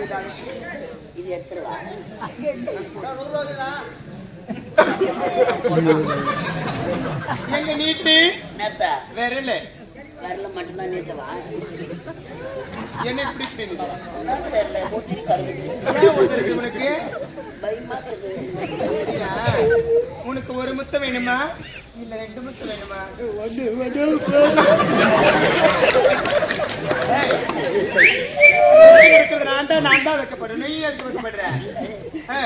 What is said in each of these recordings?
இது எத்தனை ரூபா எங்க நீட்டு? விரல. வரல மட்டும்தான் நீட்டவா? என்ன இப்படி தெரியல முத்திரி கருகுது உனக்கு? பயமா இருக்குது. சரியா? உனக்கு ஒரு முத்தம் வேணுமா? இல்ல ரெண்டு முத்தம் வேணுமா? ஏய், இருக்கிறது நான் தான் நான் தான் வைக்கப்படுறேன் நீ எடுத்து வைக்கப்படுறேன் ஆ.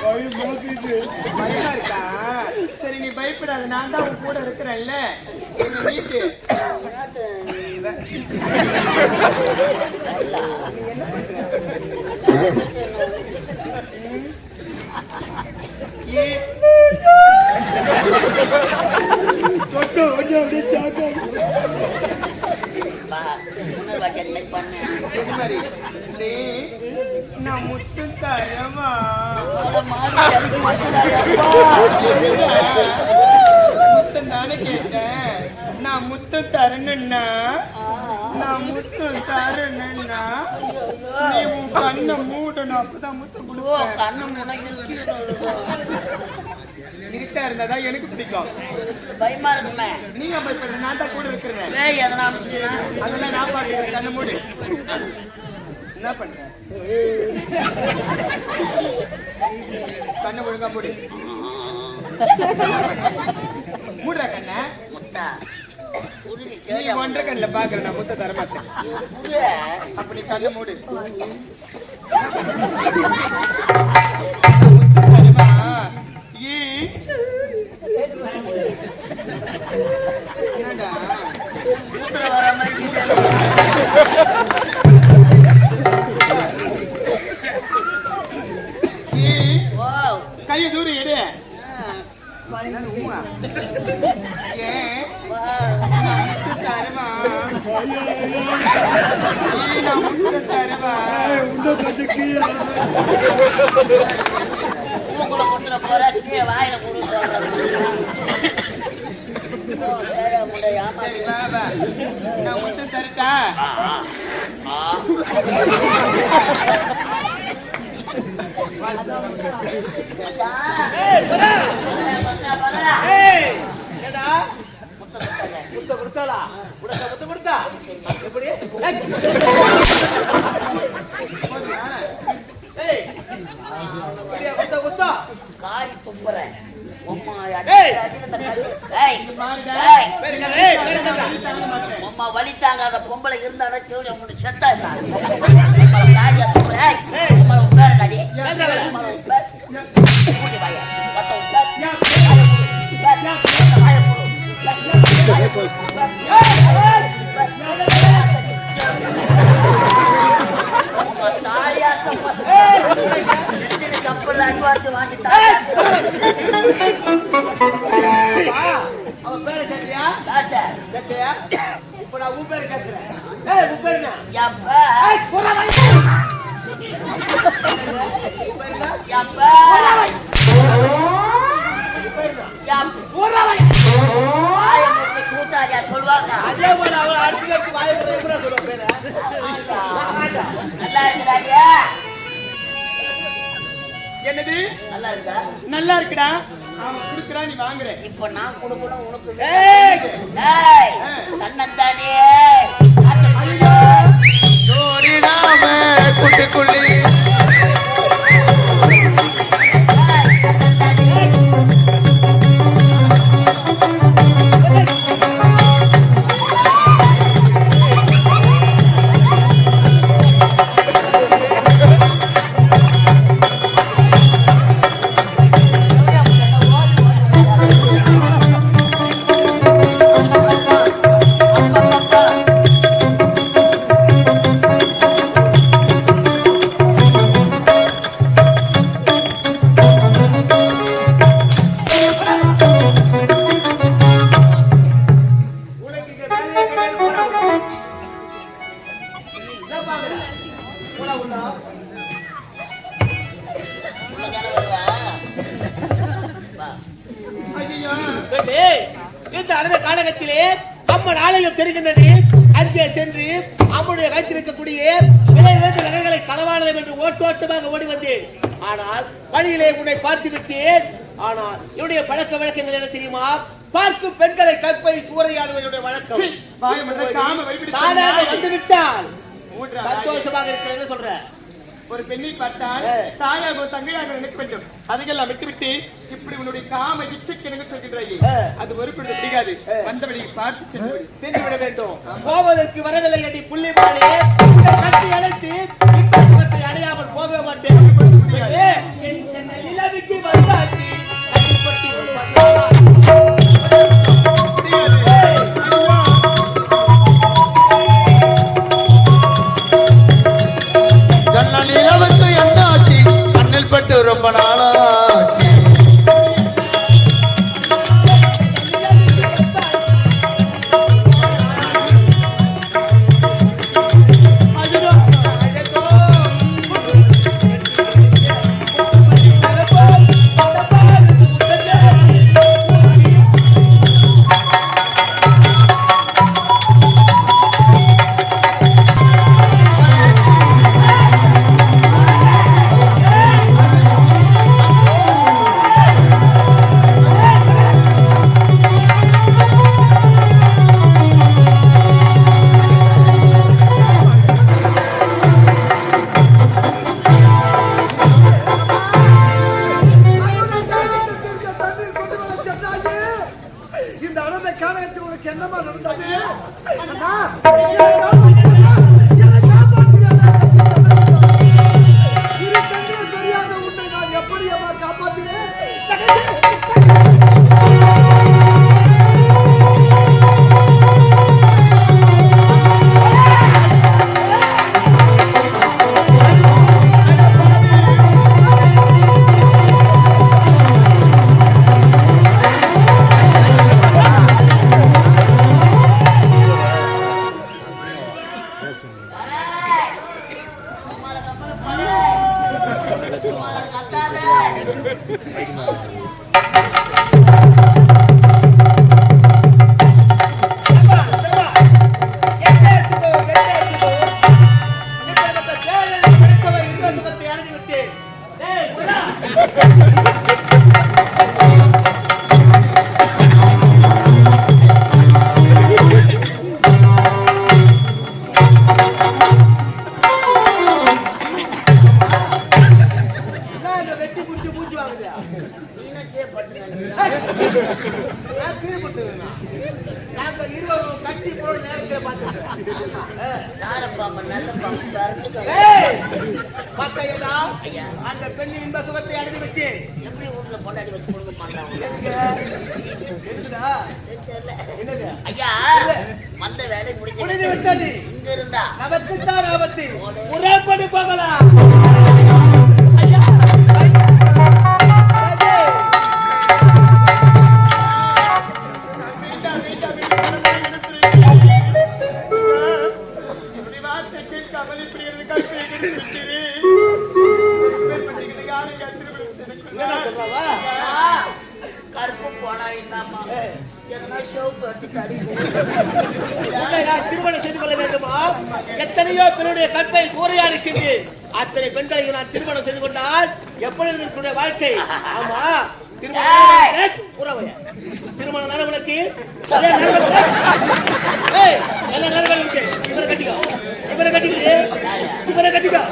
பயமா இருக்கா? சரி நீ பயப்படாத நான் தான் உன் கூட இருக்கிறேன்ல. என்ன நீட்டு? ஏ பா முன்னர் வாட்டி அந்த மாதிரி பண்ணேன் இது மாதிரி டேய், நான் முத்து வந்துடாதப்பா. முத்தம் தானே கேட்டேன். நான் முத்தம் தரணுன்னா நான் முத்தம் தரணுன்னா நீ உன் கண்ணை மூடணும் அப்பதான் முத்தம் ஓ கொடுப்பேன் கண்ணு இருட்டா இருந்தாதான் எனக்கு பிடிக்கும் பயமா இருக்குமே நீ பயப்படுற நான் தான் கூட இருக்கிறேன் அதெல்லாம் நான் பாக்குறேன் கண்ணை மூடு என்ன பண்ற கண்ணை ஒழுங்கா மூடு மூடுற கண்ணை முத்தா நீ தேவையா ஒன்றரை பாக்குற நான் முத்த தர மாட்டேன் புரிய அப்படி மூடு என்னடா மூத்திர வர மாதிரி கையை தூரி எடு ஏன் நான் முத்து கீழே நான் ஏய்! பாருடா. ஏய், ஏய், பெருக்கடா. வலி தாங்காத பொம்பளை இருந்தாலும் தேவையா முடி செத்தா இருந்தா காரியா துப்புற ஏய், உம்மால உட்கார அடி உம்மால உட்கார் மூடி வாய பத்த உட்கார் ஏன்? உட்கார் வாய மூடு உம்மா தாலியாட்ட பசங்க நெஞ்சில கப்பல் அட்வான்ஸ் வாங்கி தாலியாட்டு அவன் பேரை கேட்டியா தாத்தா கேட்டியா இப்ப நான் உன் பேரை கேட்கிறேன் ஏய் உன் பேர் என்ன யப்பா ஏய், போடா வை. யப்பா உன் பேர் என்ன? யப் போடா வை. சொல்லுவாங்க. அதே போல அடுத்த கூட நல்லா என்னது? நல்லா இருக்கா? நல்லா இருக்குடா. அவன் குடுக்குறான் நீ வாங்குற. இப்ப நான் கொடுக்கணும் உனக்கு ஏய்! அங்கே சென்று அவனுடைய வைத்திருக்கக்கூடிய விலை உயர்ந்த நகைகளை களவாடலாம் என்று ஓட்டோட்டமாக ஓடி வந்தேன் ஆனால் வழியிலே உன்னை பார்த்து விட்டேன் ஆனால் என்னுடைய பழக்க வழக்கங்கள் என்ன தெரியுமா பார்க்கும் பெண்களை கற்பை சூறையாடுவதுடைய வழக்கம் சீ, வாயை மூடு, காம வெளிப்பிடி தானாக சொன்னாய். வந்து விட்டால் மூடுறா, வாயை. சந்தோஷமாக இருக்கிறேன்னு சொல்றேன் ஒரு பெண்ணை பார்த்தால். தாயாக தங்கையாக நினைக்க வேண்டும் அதையெல்லாம் விட்டுவிட்டு இப்படி உன்னுடைய காம இச்சைக்கு எனக்கு சொல்கின்றாயே. அது ஒரு பொழுது பிடிக்காது. வந்த வழியை பார்த்து சென்று விடு. வேண்டும் போவதற்கு வரவில்லை அடி புள்ளிமானே கட்டி அழைத்து அடையாமல் போக மாட்டேன் அண்ணா, சுகத்தை அடைந்து வச்சு எப்படி வீட்டுல பொண்டாட்டி வச்சு கொடுக்க மாட்டாங்க? ஐயா வந்த வேலை முடிஞ்சு விட்டது. இங்க இருந்தா. நமக்குத்தான் ஆபத்து. முறைப்படி போகலாம். திருமணம் செய்து கொள்ள வேண்டுமா? எத்தனையோ பெண்ணுடைய கற்பை சூறையாடிக்கின்றேன் அத்தனை பெண்களை நான் திருமணம் செய்து கொண்டால் எப்படி இருக்கும் வாழ்க்கை? ஆமா திருமணம். திருமணம் தானே உனக்கு என்ன நடக்குது உனக்கு? இவரை கட்டிக்கோ. இவரை கட்டிக்கிட்டு இவரை கட்டிக்கோ.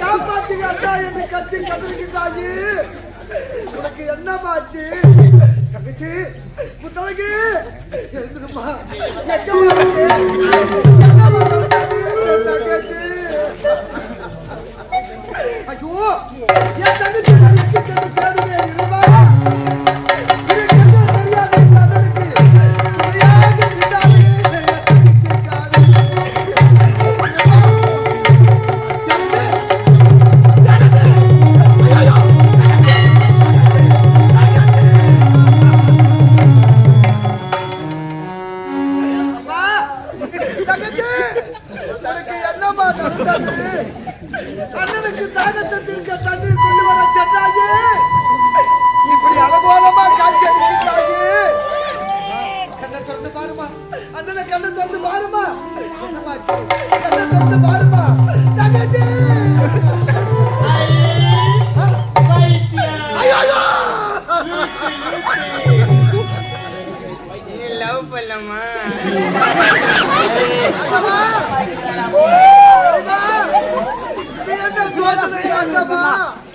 காப்பாத்தி அட்டா என்று கத்தி கதறிக்கிட்டாயி. உனக்கு என்னமாச்சு தங்கச்சி முத்தழகு. எழுந்துருமா தங்கச்சி. ஐயோ என் தங்கச்சி. வேணாமா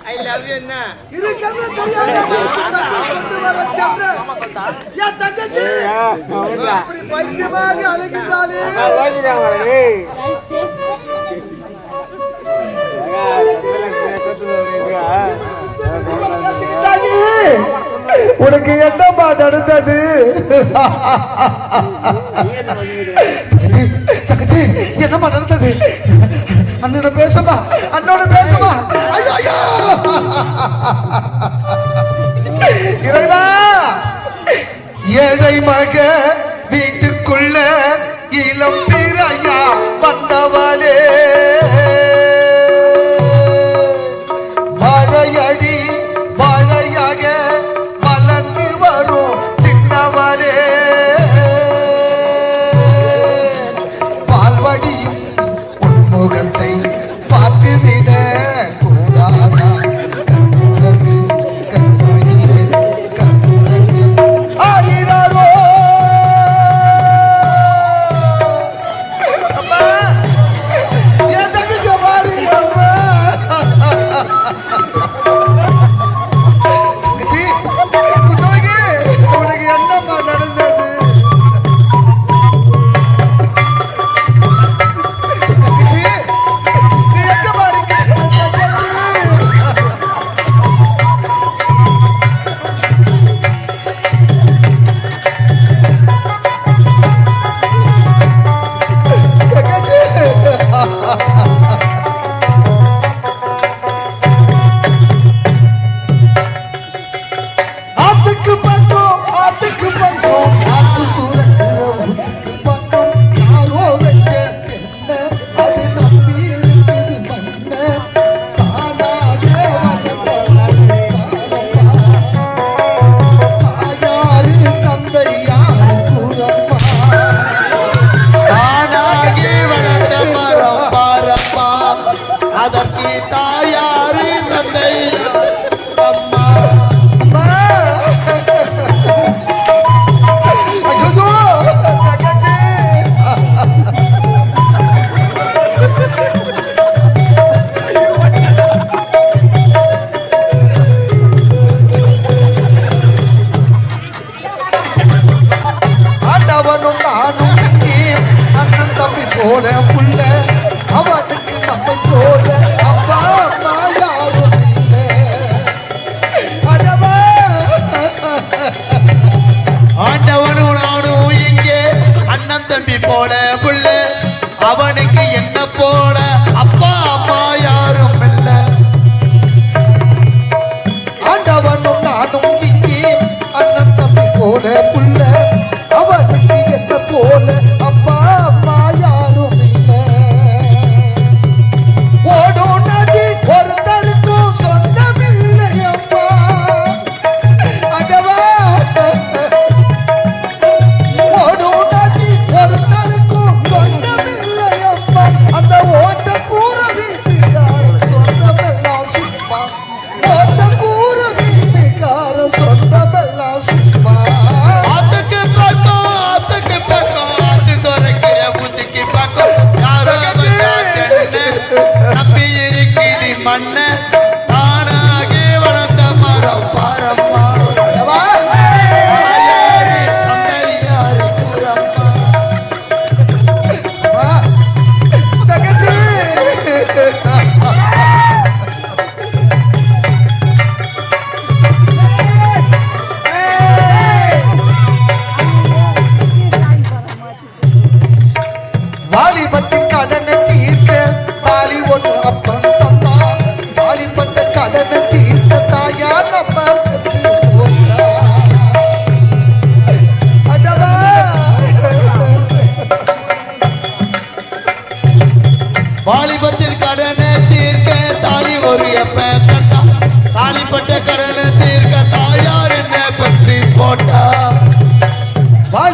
ஐ லவ் யூ என்ன இருக்கிறது தெரியாத என் தங்கச்சி அப்படி பைத்தியமாக அழைக்கிறாளே அழகிட்டாளே உனக்கு என்னப்பா நடந்தது என்னம்மா நடந்தது அண்ணோட பேசமா அண்ணோட பேசமா. ஐயோ இறைவா ஏழை மக வீட்டுக்குள்ள இளம் பிறையா வந்தவாளே.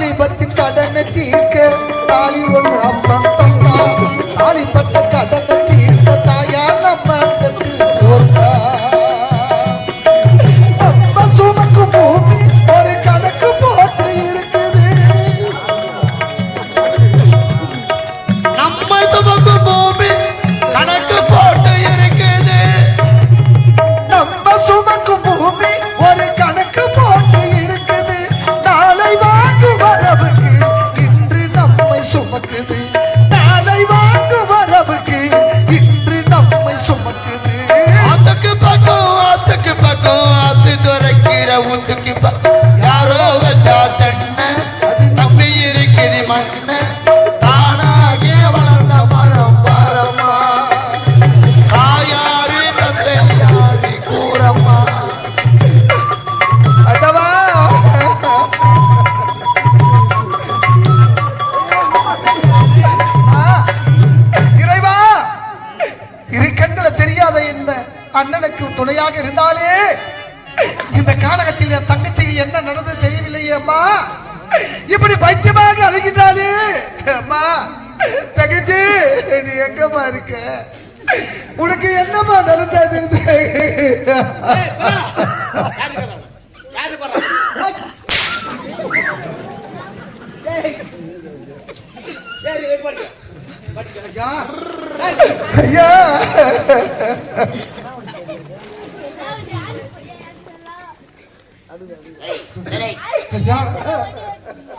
வாலிபத்தின் கடனை தீர்க்க தாலி ஒன்று அப்பா.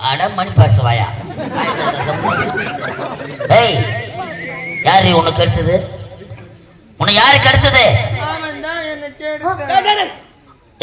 அட மணி பாசுவாயா. ஏய் உனக்கு எடுத்தது?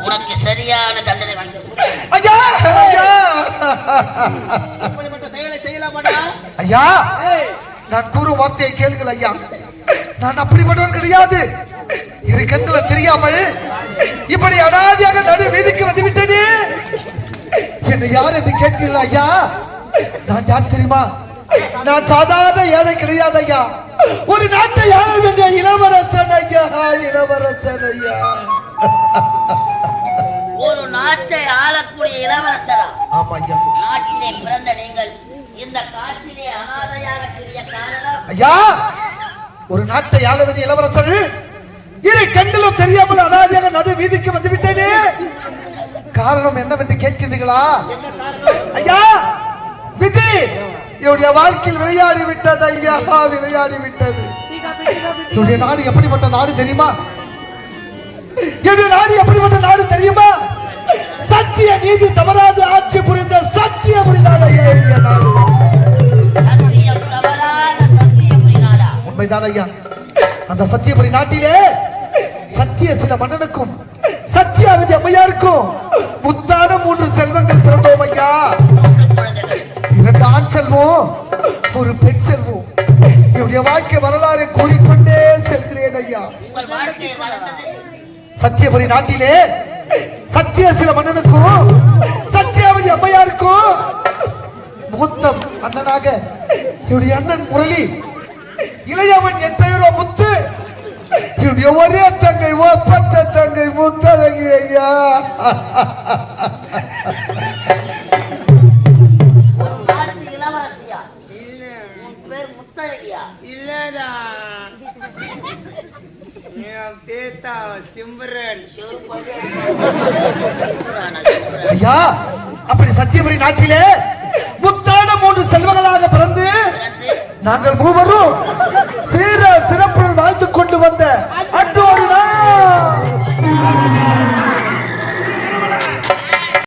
உனக்கு சரியான தண்டனை ஐயா! ஐயா! ஐயா! நான் கூறும் வார்த்தையை கேளுங்கள் ஐயா. நான் அப்படிப்பட்டவன் கிடையாது. இரு தெரியாமல் இப்படி அனாதியாக நடு வீதிக்கு வந்து என்னை யார் என்று கேட்கிறீர்கள் ஐயா? நான் யார் தெரியுமா? நான் சாதாரண ஏழை கிடையாது ஐயா. ஒரு நாட்டை ஆள வேண்டிய இளவரசன் ஐயா இளவரசன் ஐயா. ஒரு நாட்டை ஆளக்கூடிய இளவரசரா? ஆமா ஐயா. நாட்டிலே பிறந்த நீங்கள் இந்த காட்டிலே அனாதையாக தெரிய காரணம்? ஐயா ஒரு நாட்டை ஆள வேண்டிய இளவரசர் இரு கண்களும் தெரியாமல் அனாதையாக நடு வீதிக்கு வந்து விட்டேனே. காரணம் என்னவென்று கேட்கிறீர்களா? ஐயா விதி. என்னுடைய வாழ்க்கையில் விளையாடி விட்டது ஐயா விளையாடி விட்டது என்னுடைய நாடு எப்படிப்பட்ட நாடு தெரியுமா? என்னுடைய நாடு எப்படிப்பட்ட நாடு தெரியுமா? சத்திய நீதி தவறாது ஆட்சி புரிந்த சத்தியபுரி நாடு ஐயா என்னுடைய நாடு. உண்மைதான் ஐயா. அந்த சத்தியபுரி நாட்டிலே சத்திய சில மன்னனுக்கும் சத்தியாவதி அம்மையாருக்கும் முத்தான மூன்று செல்வங்கள் பிறந்தோம் ஐயா. செல்வம். ஒரு பெண் செல்வம். என்னுடைய வாழ்க்கை வரலாறு கூறிக்கொண்டே செல்கிறேன் ஐயா. சத்தியபுரி நாட்டிலே சத்திய சில மன்னனுக்கும் சத்தியாவதி அம்மையாருக்கும் மூத்தம் அண்ணனாக என்னுடைய அண்ணன் முரளி இளையவன் என் பெயரோ முத்து. என்னுடைய ஒரே தங்கை ஒப்பத்த தங்கை முத்தழகி ஐயா. பேத்தா சிம்ரன் ஐயா அப்படி சத்தியபுரி நாட்டிலே முத்தான மூன்று செல்வங்களாக பிறந்து பிறந்து நாங்கள் மூவரும் சீர சிறப்புடன் வாழ்ந்து கொண்டு வந்த